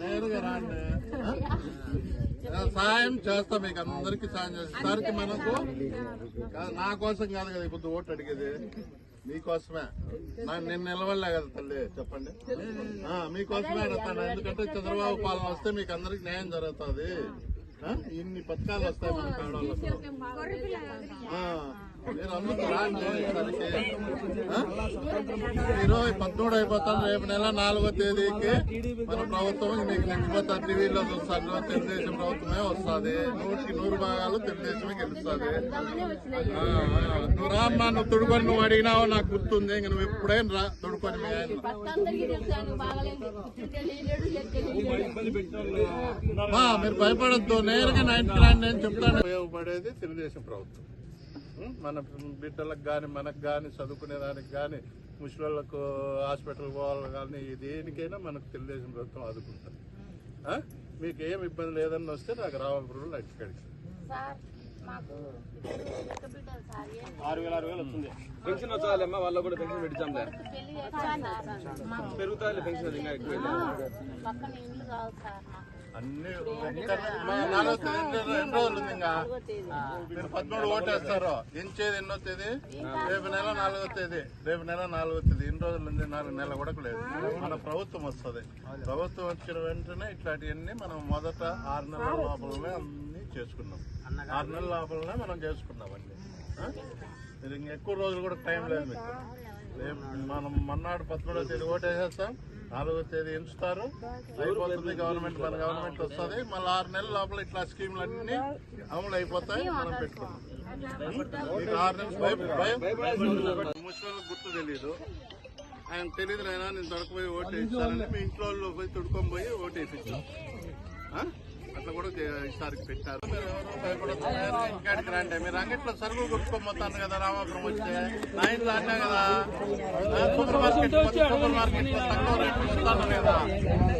నేరుగా రాండి సాయం చేస్తా మీకు అందరికి సాయం చేస్తా. సార్కి మనకు నా కోసం కాదు కదా ఇప్పుడు ఓటు అడిగేది. మీకోసమే నా- నేను నిలవడలే కదా తల్లి చెప్పండి. మీకోసమే అడుగుతాను. ఎందుకంటే చంద్రబాబు పాలన వస్తే మీకు అందరికి న్యాయం జరుగుతుంది. ఇన్ని పథకాలు వస్తాయి మన పేదవాళ్ళకు మీరు ఇరవై పదమూడు అయిపోతాను రేపు నెల నాలుగో తేదీకి మన ప్రభుత్వం మీకు నెగ్గిపోతా టీవీలో చూస్తారు తెలుగుదేశం ప్రభుత్వమే వస్తుంది. నూటికి నూరు భాగాలు తెలుగుదేశమే గెలుస్తుంది. నువ్వు రామ్మా నువ్వు తుడుకొని నువ్వు అడిగినావు నాకు గుర్తుంది ఇంక నువ్వు ఎప్పుడైనా రా తుడుకొని మీ ఆయన. మీరు భయపడద్దు నేరుగా నైన్త్ ల్యాండ్ నేను చెప్తాను. ఉపయోగపడేది తెలుగుదేశం ప్రభుత్వం. మన బిడ్డలకు కానీ మనకు కానీ చదువుకునే దానికి కానీ ముసలిళ్ళకు హాస్పిటల్ పోవాలి కానీ దేనికైనా మనకు తెలుగుదేశం ప్రభుత్వం ఆదుకుంటుంది. ఆ? మీకు ఏం ఇబ్బంది లేదని వస్తే నాకు బిడ్డలు సార్ ఏం ఆరు వేల ఆరు వేలు వస్తుంది పెన్షన్ వచ్చాలమ్మా వాళ్ళకు కూడా పెన్షన్ మాకు పెరుగుతాయి పెన్షన్ అది ఇంకా ఎక్కువ అన్ని ఎన్ని ఎన్ని రోజులు ఇంకా మీరు పదమూడు ఓటేస్తారు. ఎంచేది ఎన్నో తేదీ రేపు నెల నాలుగో తేదీ రేపు నెల నాలుగో తేదీ ఎన్ని రోజులు ఉంది నాలుగు నెలల కూడా లేదు. మన ప్రభుత్వం వస్తుంది. ప్రభుత్వం వచ్చిన వెంటనే ఇట్లాంటివన్నీ మనం మొదట ఆరు నెలల లోపలనే అన్ని చేసుకున్నాం. ఆరు నెలల లోపలనే మనం చేసుకున్నాం అన్ని? మీరు ఇంక ఎక్కువ రోజులు కూడా టైం లేదు మీకు. మనం మన్నాడు పదమూడో తేదీ ఓటేసేస్తాం. నాలుగో తేదీ ఎంచుతారు. అయిపోతుంది గవర్నమెంట్ మన గవర్నమెంట్ వస్తుంది. మళ్ళీ ఆరు నెలల లోపల ఇట్లా స్కీమ్లు అన్ని అమలు అయిపోతాయి. మనం పెట్టుకున్నాం ఆరు నెలలు భయం? గుర్తు తెలియదు ఆయన తెలియదు నాయన నేను తొడకపోయి ఓటు వేస్తానని మీ ఇంట్లో వాళ్ళు పోయి తుడుకొని పోయి ఓటు వేయించాం అట్లా కూడా ఈసారికి పెట్టారు. మీరు రండి. మీరు అంగట్లో సరుకులు కొట్టుకోబోతాను కదా రామాపురం వస్తే నాయన ఇంట్లో కదా. సూపర్ మార్కెట్ సూపర్ మార్కెట్ తక్కువ రేట్లు వస్తాను కదా.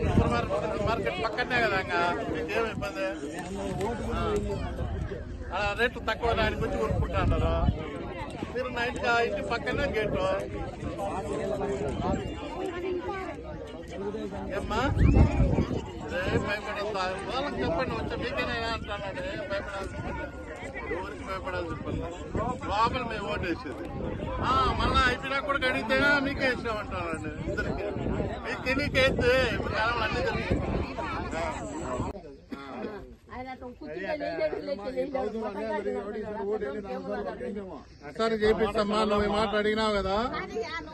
సూపర్ మార్కెట్ మార్కెట్ పక్కనే కదా ఇంకా. మీకేం ఇబ్బంది? ఆ. రేట్లు తక్కువ దానికి వచ్చి కొనుక్కుంటా మీరు నా ఇంటి ఇంటి పక్కనే గేటు. ఏమ్మా? రే భయపడతా వాళ్ళకి చెప్పండి వచ్చా మీకేనా అంటున్నాడు ఏ భయపడాల్సి ఎవరికి భయపడాల్సి పని లోపల మేము ఓటు వేసేది. మళ్ళీ అయిపోయినా కూడా గడిగితేనే మీకే వేసామంటానండి ఇద్దరికి. మీకు తెలియకేస్తే ఇప్పుడు కాలంలో అన్ని తెలియదు ఒకసారి చేపిస్తామ్మా నువ్వు మాట అడిగినావు కదా.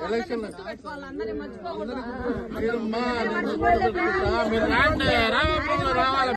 ఎలక్షన్ వాళ్ళందరినీ మర్చిపోకూడదు. మీరు మా- మీరు రాండి రామపురంలో రావాలి.